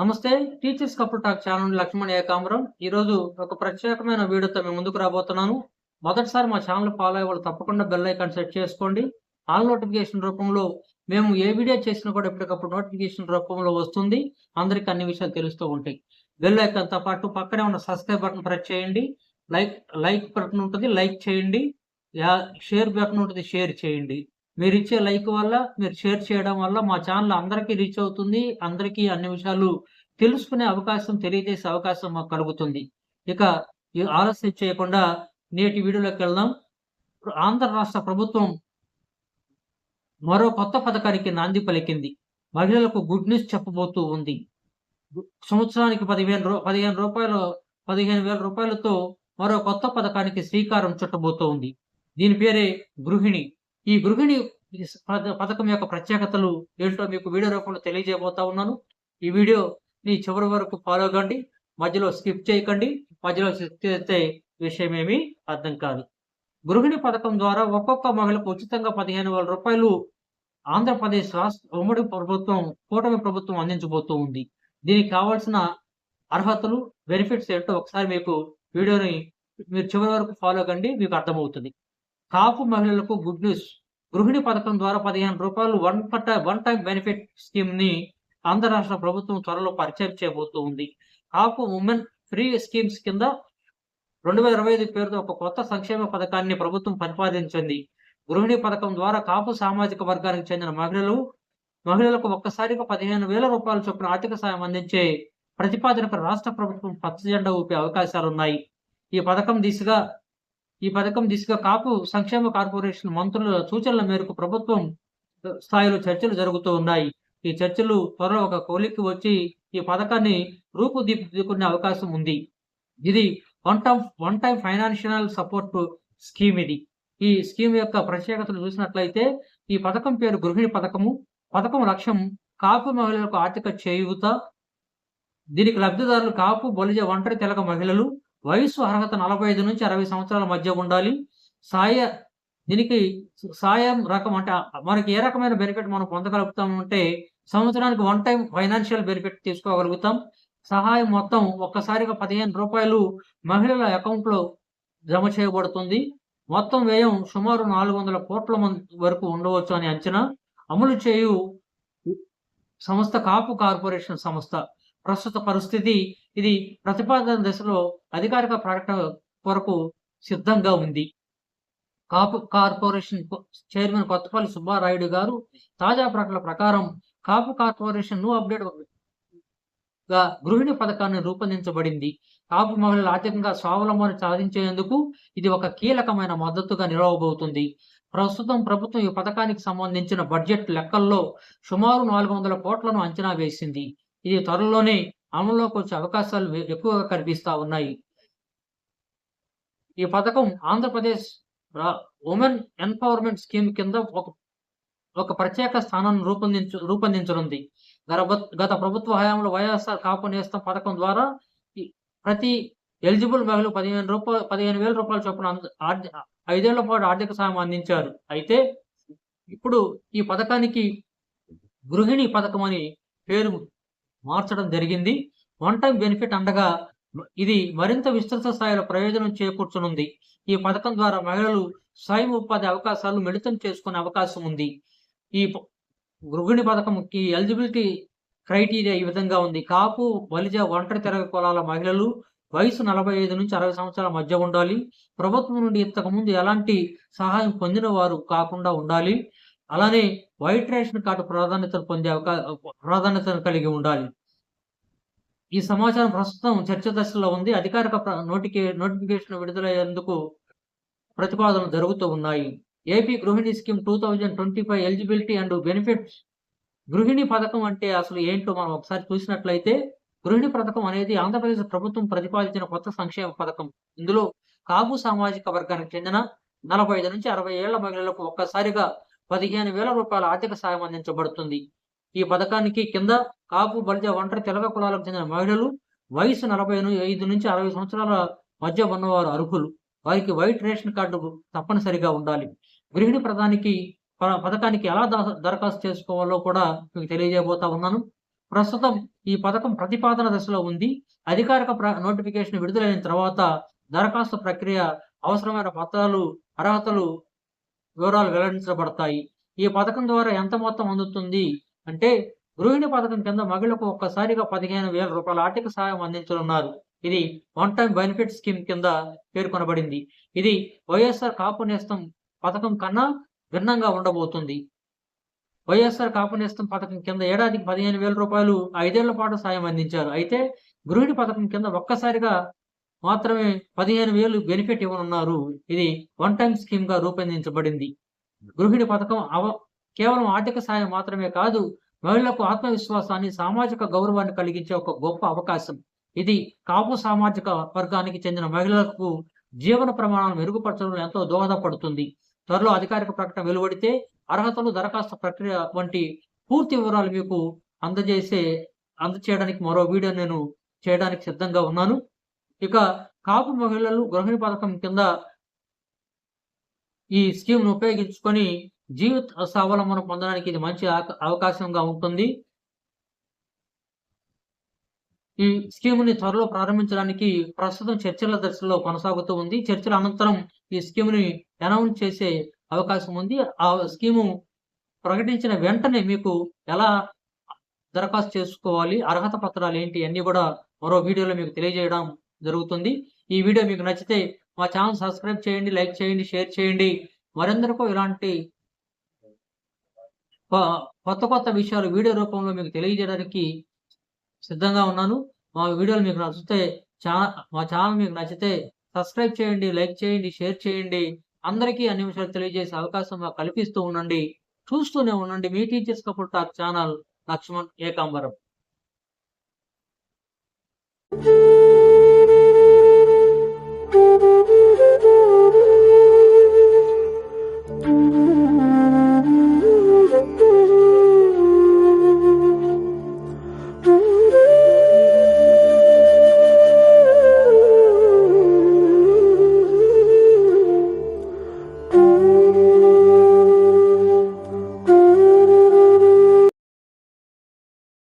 నమస్తే teachers couple talk channel Lakshman Ekambaram. ఈరోజు ఒక ప్రత్యేకమైన వీడియోతో మేము ముందుకు రాబోతున్నాను. మొదటిసారి మా ఛానల్ ఫాలో అయ్యే వాళ్ళు తప్పకుండా బెల్ ఐకాన్ సెట్ చేసుకోండి. ఆల్ నోటిఫికేషన్ రూపంలో మేము ఏ వీడియో చేసినా కూడా ఎప్పటికప్పుడు నోటిఫికేషన్ రూపంలో వస్తుంది. అందరికీ అన్ని విషయాలు తెలుస్తూ ఉంటాయి. బెల్ ఐకాన్తో పాటు పక్కనే ఉన్న సబ్స్క్రైబ్ బటన్ ప్రెస్ చేయండి. లైక్ లైక్ బటన్ ఉంటుంది లైక్ చేయండి. యా- షేర్ బటన్ ఉంటుంది షేర్ చేయండి. మీరు ఇచ్చే లైక్ వల్ల మీరు షేర్ చేయడం వల్ల మా ఛానల్ అందరికీ రీచ్ అవుతుంది. అందరికీ అన్ని విషయాలు తెలుసుకునే అవకాశం తెలియజేసే అవకాశం మాకు కలుగుతుంది. ఇక ఆలస్యం చేయకుండా నేటి వీడియోలోకి వెళ్దాం. ఆంధ్ర రాష్ట్ర ప్రభుత్వం మరో కొత్త పథకానికి నాంది పలికింది. మహిళలకు గుడ్ న్యూస్ చెప్పబోతూ ఉంది. సంవత్సరానికి పదివేల రూ పదిహేను రూపాయలు పదిహేను వేల రూపాయలతో మరో కొత్త పథకానికి శ్రీకారం చుట్టబోతూ ఉంది. దీని పేరే గృహిణి. ఈ గృహిణి పథకం యొక్క ప్రత్యేకతలు ఏంటో మీకు వీడియో రూపంలో తెలియజేయబోతా ఉన్నాను. ఈ వీడియోని చివరి వరకు ఫాలో కండి మధ్యలో స్కిప్ చేయకండి మధ్యలో స్కిప్ చేస్తే విషయం ఏమీ అర్థం కాదు. గృహిణి పథకం ద్వారా ఒక్కొక్క మహిళకు ఉచితంగా పదిహేను వేల రూపాయలు ఆంధ్రప్రదేశ్ రాష్ట్ర ఉమ్మడి ప్రభుత్వం కూటమి ప్రభుత్వం అందించబోతూ ఉంది. దీనికి కావాల్సిన అర్హతలు బెనిఫిట్స్ ఏంటో ఒకసారి మీకు వీడియోని మీరు చివరి వరకు ఫాలో కండి మీకు అర్థమవుతుంది. కాపు మహిళలకు గుడ్ న్యూస్ గృహిణి పథకం ద్వారా పదిహేను రూపాయలు వన్ పట్ట వన్ టైం బెనిఫిట్ స్కీమ్ని ఆంధ్ర రాష్ట్ర ప్రభుత్వం త్వరలో పరిచయం చేయబోతూ ఉంది కాపు ఉమెన్ ఫ్రీ స్కీమ్స్ కింద రెండు వేల ఇరవై ఐదు పేరుతో ఒక కొత్త సంక్షేమ పథకాన్ని ప్రభుత్వం ప్రతిపాదించింది గృహిణి పథకం ద్వారా కాపు సామాజిక వర్గానికి చెందిన మహిళలు మహిళలకు ఒక్కసారిగా పదిహేను వేల రూపాయల చొప్పున ఆర్థిక సాయం అందించే ప్రతిపాదనకు రాష్ట్ర ప్రభుత్వం పచ్చ జెండా ఊపే అవకాశాలున్నాయి. ఈ పథకం దిశగా ఈ పథకం దిశగా కాపు సంక్షేమ కార్పొరేషన్ మంత్రుల సూచనల మేరకు ప్రభుత్వం స్థాయిలో చర్చలు జరుగుతూ ఉన్నాయి. ఈ చర్చలు త్వరలో ఒక కోలికి వచ్చి ఈ పథకాన్ని రూపుదిద్దుకునే అవకాశం ఉంది. ఇది one time one time financial support scheme ఇది. ఈ స్కీమ్ యొక్క ప్రత్యేకతలు చూసినట్లయితే ఈ పథకం పేరు గృహిణి పథకము. పథకం లక్ష్యం కాపు మహిళలకు ఆర్థిక చేయూత దీనికి లబ్ధిదారులు కాపు బొలిజ ఒంటరి తెలగ మహిళలు వయస్సు అర్హత నలభై ఐదు నుంచి అరవై సంవత్సరాల మధ్య ఉండాలి. సాయ దీనికి సాయం రకం అంటే మనకి ఏ రకమైన బెనిఫిట్ మనం పొందగలుగుతాం అంటే సంవత్సరానికి వన్ టైం ఫైనాన్షియల్ బెనిఫిట్ తీసుకోగలుగుతాం. సహాయం మొత్తం ఒక్కసారిగా పదిహేను రూపాయలు మహిళల అకౌంట్లో జమ చేయబడుతుంది. మొత్తం వ్యయం సుమారు నాలుగు వందల కోట్ల మంది వరకు ఉండవచ్చు అని అంచనా. అమలు చేయు సంస్థ కాపు కార్పొరేషన్ సంస్థ. ప్రస్తుత పరిస్థితి ఇది ప్రతిపాదన దశలో అధికారిక ప్రకటన కొరకు సిద్ధంగా ఉంది. కాపు కార్పొరేషన్ చైర్మన్ కొత్తపల్లి సుబ్బారాయుడు గారు తాజా ప్రకటన ప్రకారం కాపు కార్పొరేషన్ను అప్డేట్గా గృహిణి పథకాన్ని రూపొందించబడింది. కాపు మహిళలు ఆర్థికంగా స్వావలంబన సాధించేందుకు ఇది ఒక కీలకమైన మద్దతుగా నిలవబోతుంది. ప్రస్తుతం ప్రభుత్వం ఈ పథకానికి సంబంధించిన బడ్జెట్ లెక్కల్లో సుమారు నాలుగు వందల కోట్లను అంచనా వేసింది. ఇది త్వరలోనే అమల్లోకి వచ్చే అవకాశాలు ఎక్కువగా కనిపిస్తా ఉన్నాయి. ఈ పథకం ఆంధ్రప్రదేశ్ ఉమెన్ ఎంపవర్మెంట్ స్కీమ్ కింద ఒక ఒక ప్రత్యేక స్థానాన్ని రూపొందించు రూపొందించనుంది. గత- గత ప్రభుత్వ హయాంలో వైఎస్ఆర్ కాపు నేస్తం పథకం ద్వారా ప్రతి ఎలిజిబుల్ మహిళ పదిహేను రూపాయలు పదిహేను వేల రూపాయల చొప్పున ఐదేళ్ళ పాటు ఆర్థిక సాయం అందించారు. అయితే ఇప్పుడు ఈ పథకానికి గృహిణి పథకం అని పేరు మార్చడం జరిగింది. వన్ టైం బెనిఫిట్ అండగా ఇది మరింత విస్తృత స్థాయిలో ప్రయోజనం చేకూర్చనుంది. ఈ పథకం ద్వారా మహిళలు స్వయం ఉపాధి అవకాశాలు మిళితం చేసుకునే అవకాశం ఉంది. ఈ ప- గృహిణి పథకంకి ఎలిజిబిలిటీ క్రైటీరియా ఈ విధంగా ఉంది. కాపు బలిజ ఒంటరి తెరగ కులాల మహిళలు వయసు నలభై ఐదు నుంచి అరవై సంవత్సరాల మధ్య ఉండాలి. ప్రభుత్వం నుండి ఇంతకుముందు ఎలాంటి సహాయం పొందిన వారు కాకుండా ఉండాలి. అలానే వైట్ రేషన్ కార్డు ప్రాధాన్యతను పొందే అవకాశ ప్రాధాన్యతను కలిగి ఉండాలి. ఈ సమాచారం ప్రస్తుతం చర్చ దశలో ఉంది. అధికారిక నోటికే నోటిఫికేషన్ విడుదలయ్యేందుకు ప్రతిపాదనలు జరుగుతూ ఉన్నాయి. ఏపీ గృహిణి scheme two thousand twenty five eligibility and benefits. గృహిణి పథకం అంటే అసలు ఏంటో మనం ఒకసారి చూసినట్లయితే గృహిణి పథకం అనేది ఆంధ్రప్రదేశ్ ప్రభుత్వం ప్రతిపాదించిన కొత్త సంక్షేమ పథకం. ఇందులో కాపు సామాజిక వర్గానికి చెందిన నలభై ఐదు నుంచి అరవై ఏళ్ళ మహిళలకు ఒక్కసారిగా పదిహేను వేల రూపాయల ఆర్థిక సాయం అందించబడుతుంది. ఈ పథకానికి కింద కాపు బలిజ ఒంటరి తెలగ కులాలకు చెందిన మహిళలు వయసు నలభై ఐదు నుంచి అరవై సంవత్సరాల మధ్య ఉన్నవారు అర్హులు. వారికి వైట్ రేషన్ కార్డు తప్పనిసరిగా ఉండాలి. గృహిణి ప్రధానికి ప- పథకానికి ఎలా దరఖాస్తు చేసుకోవాలో కూడా మీకు తెలియజేయబోతా ఉన్నాను. ప్రస్తుతం ఈ పథకం ప్రతిపాదన దశలో ఉంది. అధికారిక ప్ర- నోటిఫికేషన్ విడుదలైన తర్వాత దరఖాస్తు ప్రక్రియ అవసరమైన పత్రాలు అర్హతలు వివరాలు వెల్లడించబడతాయి. ఈ పథకం ద్వారా ఎంత మొత్తం అందుతుంది? అంటే గృహిణి పథకం కింద మహిళకు ఒక్కసారిగా పదిహేను వేల రూపాయల ఆర్థిక సహాయం అందించనున్నారు. ఇది వన్ టైం బెనిఫిట్ స్కీమ్ కింద పేర్కొనబడింది. ఇది వైఎస్ఆర్ కాపు నేస్తం పథకం కన్నా భిన్నంగా ఉండబోతుంది. వైఎస్ఆర్ కాపు నేస్తం పథకం కింద ఏడాదికి పదిహేను వేల రూపాయలు ఐదేళ్ళ పాటు సాయం అందించారు. అయితే గృహిణి పథకం కింద ఒక్కసారిగా మాత్రమే పదిహేను వేలు బెనిఫిట్ ఇవ్వనున్నారు. ఇది వన్ టైం స్కీమ్గా రూపొందించబడింది. గృహిణి పథకం అవ కేవలం ఆర్థిక సాయం మాత్రమే కాదు మహిళలకు ఆత్మవిశ్వాసాన్ని సామాజిక గౌరవాన్ని కలిగించే ఒక గొప్ప అవకాశం. ఇది కాపు సామాజిక వర్గానికి చెందిన మహిళలకు జీవన ప్రమాణాలు మెరుగుపరచడంలో ఎంతో దోహదపడుతుంది. త్వరలో అధికారిక ప్రకటన వెలువడితే అర్హతలు దరఖాస్తు ప్రక్రియ వంటి పూర్తి వివరాలు మీకు అందజేసే అందచేయడానికి మరో వీడియో నేను చేయడానికి సిద్ధంగా ఉన్నాను. ఇక కాపు మహిళలు గృహిణి పథకం కింద ఈ స్కీమ్ను ఉపయోగించుకొని జీవిత స్వావలంబన పొందడానికి ఇది మంచి అవకాశంగా ఉంటుంది. ఈ స్కీమ్ని త్వరలో ప్రారంభించడానికి ప్రస్తుతం చర్చల దశలో కొనసాగుతూ ఉంది. చర్చల అనంతరం ఈ స్కీమ్ని అనౌన్స్ చేసే అవకాశం ఉంది. ఆ స్కీము ప్రకటించిన వెంటనే మీకు ఎలా దరఖాస్తు చేసుకోవాలి అర్హత పత్రాలు ఏంటి అన్నీ కూడా మరో వీడియోలో మీకు తెలియజేయడం జరుగుతుంది. ఈ వీడియో మీకు నచ్చితే మా ఛానల్ సబ్స్క్రైబ్ చేయండి లైక్ చేయండి షేర్ చేయండి. మరెందరికో ఇలాంటి కొ- కొత్త కొత్త విషయాలు వీడియో రూపంలో మీకు తెలియజేయడానికి సిద్ధంగా ఉన్నాను. మా వీడియోలు మీకు నచ్చితే చా మా ఛానల్ మీకు నచ్చితే సబ్స్క్రైబ్ చేయండి లైక్ చేయండి షేర్ చేయండి. అందరికీ అన్ని విషయాలు తెలియజేసే అవకాశం కల్పిస్తూ ఉండండి. చూస్తూనే ఉండండి. మీ teachers couple talk channel Lakshman Ekambaram. Thank you.